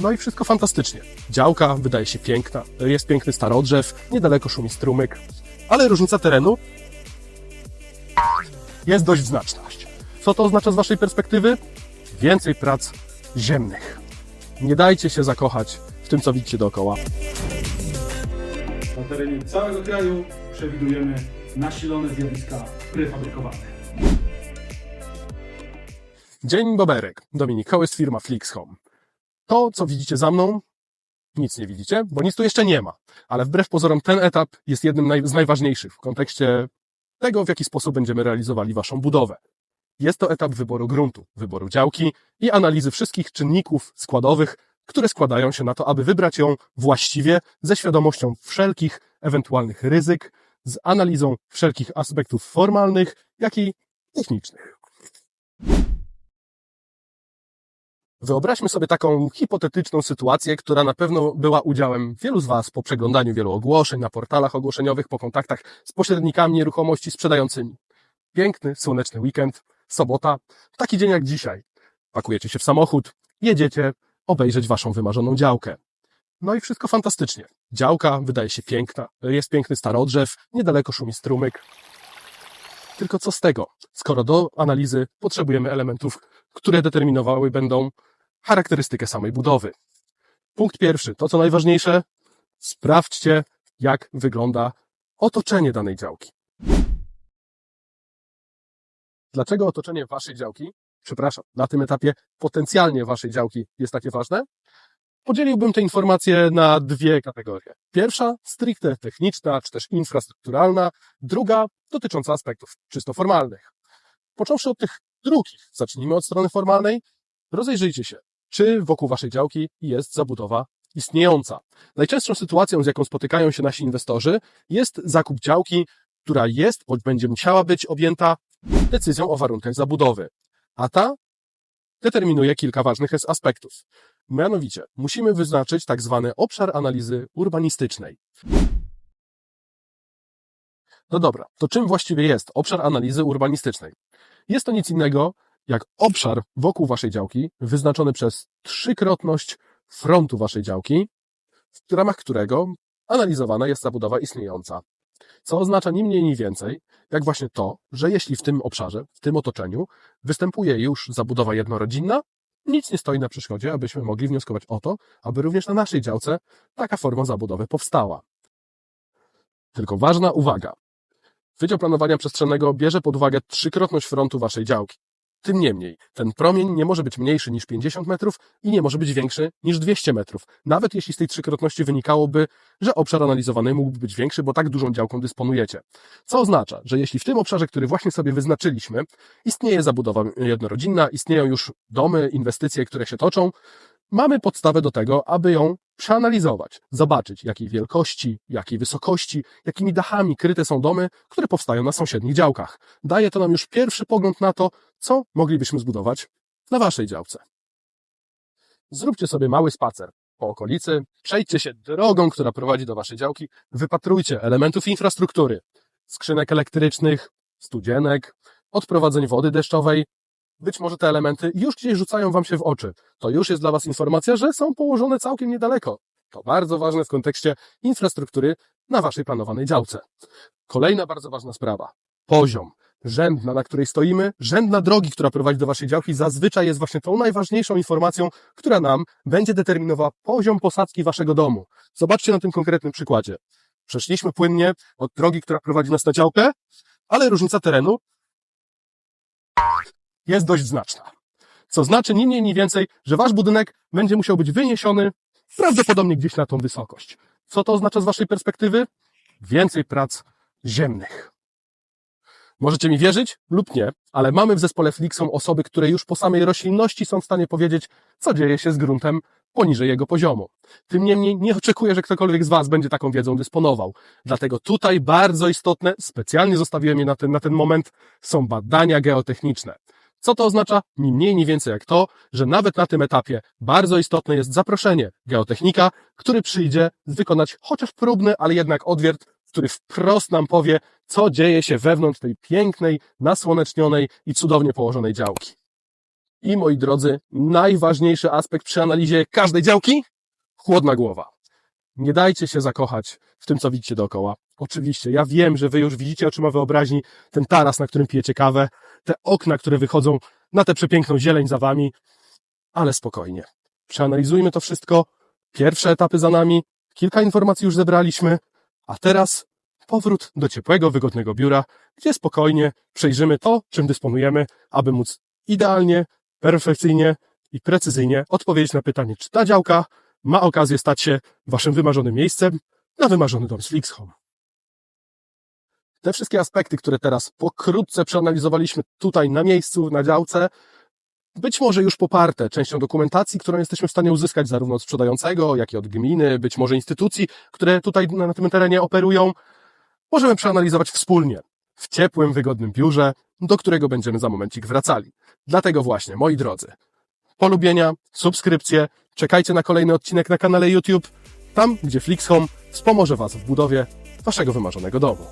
No i wszystko fantastycznie. Działka wydaje się piękna, jest piękny starodrzew, niedaleko szumi strumyk, ale różnica terenu jest dość znaczna. Co to oznacza z Waszej perspektywy? Więcej prac ziemnych. Nie dajcie się zakochać w tym, co widzicie dookoła. Na terenie całego kraju przewidujemy nasilone zjawiska prefabrykowane. Dzień Boberek. Dominik Kołys, firma Flix Home. To, co widzicie za mną, nic nie widzicie, bo nic tu jeszcze nie ma. Ale wbrew pozorom ten etap jest jednym z najważniejszych w kontekście tego, w jaki sposób będziemy realizowali Waszą budowę. Jest to etap wyboru gruntu, wyboru działki i analizy wszystkich czynników składowych, które składają się na to, aby wybrać ją właściwie, ze świadomością wszelkich ewentualnych ryzyk, z analizą wszelkich aspektów formalnych, jak i technicznych. Wyobraźmy sobie taką hipotetyczną sytuację, która na pewno była udziałem wielu z Was po przeglądaniu wielu ogłoszeń na portalach ogłoszeniowych, po kontaktach z pośrednikami nieruchomości sprzedającymi. Piękny, słoneczny weekend, sobota, taki dzień jak dzisiaj. Pakujecie się w samochód, jedziecie obejrzeć Waszą wymarzoną działkę. No i wszystko fantastycznie. Działka wydaje się piękna, jest piękny starodrzew, niedaleko szumi strumyk. Tylko co z tego, skoro do analizy potrzebujemy elementów, które determinowały będą charakterystykę samej budowy. Punkt pierwszy, to co najważniejsze, sprawdźcie, jak wygląda otoczenie danej działki. Dlaczego otoczenie waszej działki, przepraszam, na tym etapie potencjalnie waszej działki jest takie ważne? Podzieliłbym te informacje na dwie kategorie. Pierwsza, stricte techniczna, czy też infrastrukturalna, druga, dotycząca aspektów czysto formalnych. Począwszy od tych drugich, zacznijmy od strony formalnej. Rozejrzyjcie się, czy wokół waszej działki jest zabudowa istniejąca. Najczęstszą sytuacją, z jaką spotykają się nasi inwestorzy, jest zakup działki, która jest bądź będzie musiała być objęta decyzją o warunkach zabudowy. A ta determinuje kilka ważnych aspektów. Mianowicie, musimy wyznaczyć tak zwany obszar analizy urbanistycznej. No dobra, to czym właściwie jest obszar analizy urbanistycznej? Jest to nic innego jak obszar wokół waszej działki, wyznaczony przez trzykrotność frontu waszej działki, w ramach którego analizowana jest zabudowa istniejąca. Co oznacza ni mniej, ni więcej, jak właśnie to, że jeśli w tym obszarze, w tym otoczeniu występuje już zabudowa jednorodzinna, nic nie stoi na przeszkodzie, abyśmy mogli wnioskować o to, aby również na naszej działce taka forma zabudowy powstała. Tylko ważna uwaga. Wydział Planowania Przestrzennego bierze pod uwagę trzykrotność frontu waszej działki. Tym niemniej, ten promień nie może być mniejszy niż 50 metrów i nie może być większy niż 200 metrów. Nawet jeśli z tej trzykrotności wynikałoby, że obszar analizowany mógłby być większy, bo tak dużą działką dysponujecie. Co oznacza, że jeśli w tym obszarze, który właśnie sobie wyznaczyliśmy, istnieje zabudowa jednorodzinna, istnieją już domy, inwestycje, które się toczą, mamy podstawę do tego, aby ją przeanalizować, zobaczyć jakiej wielkości, jakiej wysokości, jakimi dachami kryte są domy, które powstają na sąsiednich działkach. Daje to nam już pierwszy pogląd na to, co moglibyśmy zbudować na waszej działce. Zróbcie sobie mały spacer po okolicy, przejdźcie się drogą, która prowadzi do waszej działki, wypatrujcie elementów infrastruktury, skrzynek elektrycznych, studzienek, odprowadzeń wody deszczowej, być może te elementy już gdzieś rzucają Wam się w oczy. To już jest dla Was informacja, że są położone całkiem niedaleko. To bardzo ważne w kontekście infrastruktury na Waszej planowanej działce. Kolejna bardzo ważna sprawa. Poziom. Rzędna, na której stoimy, rzędna drogi, która prowadzi do Waszej działki, zazwyczaj jest właśnie tą najważniejszą informacją, która nam będzie determinowała poziom posadzki Waszego domu. Zobaczcie na tym konkretnym przykładzie. Przeszliśmy płynnie od drogi, która prowadzi nas na działkę, ale różnica terenu jest dość znaczna. Co znaczy ni mniej, ni więcej, że wasz budynek będzie musiał być wyniesiony prawdopodobnie gdzieś na tą wysokość. Co to oznacza z waszej perspektywy? Więcej prac ziemnych. Możecie mi wierzyć lub nie, ale mamy w zespole Flixon osoby, które już po samej roślinności są w stanie powiedzieć, co dzieje się z gruntem poniżej jego poziomu. Tym niemniej nie oczekuję, że ktokolwiek z Was będzie taką wiedzą dysponował. Dlatego tutaj bardzo istotne, specjalnie zostawiłem je na ten, na ten moment, są badania geotechniczne. Co to oznacza? Ni mniej, ni więcej jak to, że nawet na tym etapie bardzo istotne jest zaproszenie geotechnika, który przyjdzie wykonać chociaż próbny, ale jednak odwiert, który wprost nam powie, co dzieje się wewnątrz tej pięknej, nasłonecznionej i cudownie położonej działki. I moi drodzy, najważniejszy aspekt przy analizie każdej działki? Chłodna głowa. Nie dajcie się zakochać w tym, co widzicie dookoła. Oczywiście, ja wiem, że wy już widzicie oczyma wyobraźni ten taras, na którym pijecie kawę, te okna, które wychodzą na tę przepiękną zieleń za wami, ale spokojnie. Przeanalizujmy to wszystko. Pierwsze etapy za nami, kilka informacji już zebraliśmy, a teraz powrót do ciepłego, wygodnego biura, gdzie spokojnie przejrzymy to, czym dysponujemy, aby móc idealnie, perfekcyjnie i precyzyjnie odpowiedzieć na pytanie, czy ta działka ma okazję stać się waszym wymarzonym miejscem na wymarzony dom z Flix Home. Te wszystkie aspekty, które teraz pokrótce przeanalizowaliśmy tutaj na miejscu, na działce, być może już poparte częścią dokumentacji, którą jesteśmy w stanie uzyskać zarówno od sprzedającego, jak i od gminy, być może instytucji, które tutaj na tym terenie operują, możemy przeanalizować wspólnie, w ciepłym, wygodnym biurze, do którego będziemy za momencik wracali. Dlatego właśnie, moi drodzy, polubienia, subskrypcje, czekajcie na kolejny odcinek na kanale YouTube, tam, gdzie Flix Home wspomoże Was w budowie Waszego wymarzonego domu.